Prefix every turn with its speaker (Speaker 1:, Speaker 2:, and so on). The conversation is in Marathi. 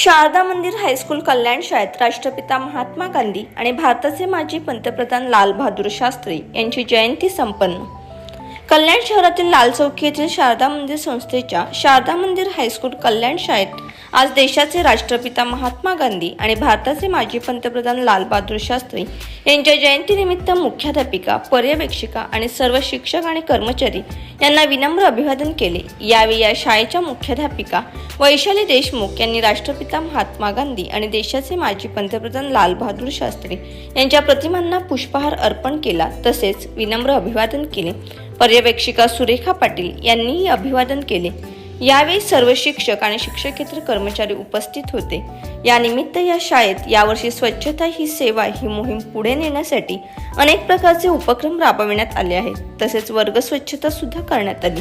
Speaker 1: शारदा मंदिर हायस्कूल कल्याण शाळेत राष्ट्रपिता महात्मा गांधी आणि भारताचे माजी पंतप्रधान लालबहादूर शास्त्री यांची जयंती संपन्न. कल्याण शहरातील लाल चौकी येथील शारदा मंदिर संस्थेच्या शारदा मंदिर हायस्कूल कल्याण शाळेत आज देशाचे राष्ट्रपिता महात्मा गांधी आणि भारताचे माजी पंतप्रधान लालबहादूर शास्त्री यांच्या जयंतीनिमित्त मुख्याध्यापिका पर्यवेक्षिका आणि सर्व शिक्षक आणि कर्मचारी यांना विनम्र अभिवादन केले. यावेळी या शाळेच्या मुख्याध्यापिका वैशाली देशमुख यांनी राष्ट्रपिता महात्मा गांधी आणि देशाचे माजी पंतप्रधान लालबहादूर शास्त्री यांच्या प्रतिमांना पुष्पहार अर्पण केला तसेच विनम्र अभिवादन केले. पर्यवेक्षिका सुरेखा पाटील यांनीही अभिवादन केले. यावेळी सर्व शिक्षक आणि शिक्षकेतर कर्मचारी उपस्थित होते. यानिमित्त या शाळेत यावर्षी स्वच्छता ही सेवा ही मोहीम पुढे नेण्यासाठी अनेक प्रकारचे उपक्रम राबविण्यात आले आहेत. तसेच वर्ग स्वच्छता सुद्धा करण्यात आली.